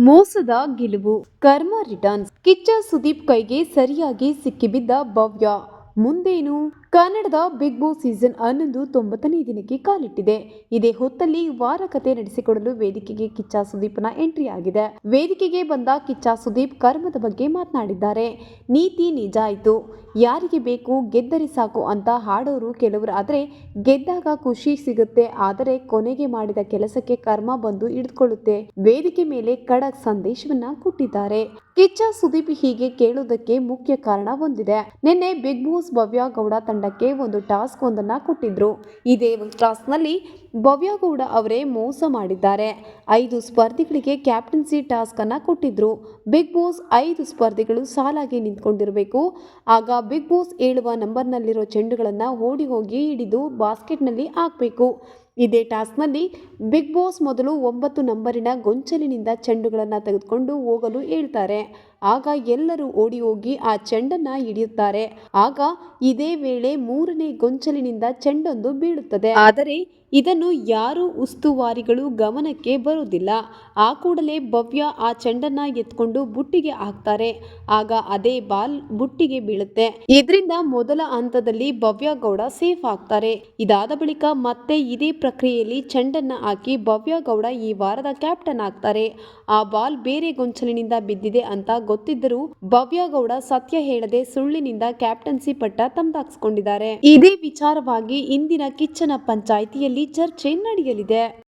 ಮೋಸದ ಗೆಲುವು. ಕರ್ಮ ರಿಟರ್ನ್ಸ್. ಕಿಚ್ಚ ಸುದೀಪ್ ಕೈಗೆ ಸರಿಯಾಗಿ ಸಿಕ್ಕಿಬಿದ್ದ ಭವ್ಯ. ಮುಂದೇನು? ಕನ್ನಡದ ಬಿಗ್ ಬಾಸ್ ಸೀಸನ್ ಹನ್ನೊಂದು ತೊಂಬತ್ತನೇ ದಿನಕ್ಕೆ ಕಾಲಿಟ್ಟಿದೆ. ಇದೇ ಹೊತ್ತಲ್ಲಿ ವಾರ ಕತೆ ನಡೆಸಿಕೊಡಲು ವೇದಿಕೆಗೆ ಕಿಚ್ಚ ಸುದೀಪ್ನ ಎಂಟ್ರಿ ಆಗಿದೆ. ವೇದಿಕೆಗೆ ಬಂದ ಕಿಚ್ಚ ಸುದೀಪ್ ಕರ್ಮದ ಬಗ್ಗೆ ಮಾತನಾಡಿದ್ದಾರೆ. ನೀತಿ ನಿಜ ಆಯಿತು. ಯಾರಿಗೆ ಬೇಕು ಗೆದ್ದರೆ ಸಾಕು ಅಂತ ಹಾಡೋರು ಕೆಲವರು ಆದರೆ ಗೆದ್ದಾಗ ಖುಷಿ ಸಿಗುತ್ತೆ. ಆದರೆ ಕೊನೆಗೆ ಮಾಡಿದ ಕೆಲಸಕ್ಕೆ ಕರ್ಮ ಬಂದು ಹಿಡಿದುಕೊಳ್ಳುತ್ತೆ. ವೇದಿಕೆ ಮೇಲೆ ಖಡಕ್ ಸಂದೇಶವನ್ನ ಕೊಟ್ಟಿದ್ದಾರೆ. ಕಿಚ್ಚ ಸುದೀಪ್ ಹೀಗೆ ಕೇಳುವುದಕ್ಕೆ ಮುಖ್ಯ ಕಾರಣ ಹೊಂದಿದೆ ನಿನ್ನೆ ಬಿಗ್ ಬಾಸ್ ಭವ್ಯ ಗೌಡ ತಂಡಕ್ಕೆ ಒಂದು ಟಾಸ್ಕ್ ಒಂದನ್ನು ಕೊಟ್ಟಿದ್ರು. ಇದೇ ಟಾಸ್ಕ್ನಲ್ಲಿ ಭವ್ಯಗೌಡ ಅವರೇ ಮೋಸ ಮಾಡಿದ್ದಾರೆ. ಐದು ಸ್ಪರ್ಧಿಗಳಿಗೆ ಕ್ಯಾಪ್ಟನ್ಸಿ ಟಾಸ್ಕನ್ನು ಕೊಟ್ಟಿದ್ರು. ಬಿಗ್ ಬಾಸ್ ಐದು ಸ್ಪರ್ಧಿಗಳು ಸಾಲಾಗಿ ನಿಂತ್ಕೊಂಡಿರಬೇಕು. ಆಗ ಬಿಗ್ ಬಾಸ್ ಹೇಳುವ ನಂಬರ್ನಲ್ಲಿರೋ ಚೆಂಡುಗಳನ್ನು ಓಡಿ ಹೋಗಿ ಹಿಡಿದು ಬಾಸ್ಕೆಟ್ನಲ್ಲಿ ಹಾಕಬೇಕು. ಇದೇ ಟಾಸ್ಕ್ನಲ್ಲಿ ಬಿಗ್ ಬಾಸ್ ಮೊದಲು ಒಂಬತ್ತು ನಂಬರಿನ ಗೊಂಚಲಿನಿಂದ ಚೆಂಡುಗಳನ್ನು ತೆಗೆದುಕೊಂಡು ಹೋಗಲು ಹೇಳ್ತಾರೆ. ಆಗ ಎಲ್ಲರೂ ಓಡಿ ಹೋಗಿ ಆ ಚೆಂಡನ್ನು ಹಿಡಿಯುತ್ತಾರೆ. ಆಗ ಇದೇ ವೇಳೆ ಮೂರನೇ ಗೊಂಚಲಿನಿಂದ ಚೆಂಡೊಂದು ಬೀಳುತ್ತದೆ. ಆದರೆ ಇದನ್ನು ಯಾರು ಉಸ್ತುವಾರಿಗಳು ಗಮನಕ್ಕೆ ಬರುವುದಿಲ್ಲ. ಆ ಕೂಡಲೇ ಭವ್ಯ ಆ ಚೆಂಡನ್ನ ಎತ್ಕೊಂಡು ಬುಟ್ಟಿಗೆ ಹಾಕ್ತಾರೆ. ಆಗ ಅದೇ ಬಾಲ್ ಬುಟ್ಟಿಗೆ ಬೀಳುತ್ತೆ. ಇದರಿಂದ ಮೊದಲ ಹಂತದಲ್ಲಿ ಭವ್ಯ ಗೌಡ ಸೇಫ್ ಆಗ್ತಾರೆ. ಇದಾದ ಬಳಿಕ ಮತ್ತೆ ಇದೇ ಪ್ರಕ್ರಿಯೆಯಲ್ಲಿ ಚೆಂಡನ್ನ ಹಾಕಿ ಭವ್ಯ ಗೌಡ ಈ ವಾರದ ಕ್ಯಾಪ್ಟನ್ ಆಗ್ತಾರೆ. ಆ ಬಾಲ್ ಬೇರೆ ಗೊಂಚಲಿನಿಂದ ಬಿದ್ದಿದೆ ಅಂತ ಗೊತ್ತಿದ್ದರೂ ಭವ್ಯ ಗೌಡ ಸತ್ಯ ಹೇಳದೆ ಸುಳ್ಳಿನಿಂದ ಕ್ಯಾಪ್ಟನ್ಸಿ ಪಟ್ಟ ತಂದಾಕ್ಸ್ಕೊಂಡಿದ್ದಾರೆ. ಇದೇ ವಿಚಾರವಾಗಿ ಇಂದಿನ ಕಿಚ್ಚನ ಪಂಚಾಯಿತಿಯಲ್ಲಿ ಚರ್ಚೆ ನಡೆಯಲಿದೆ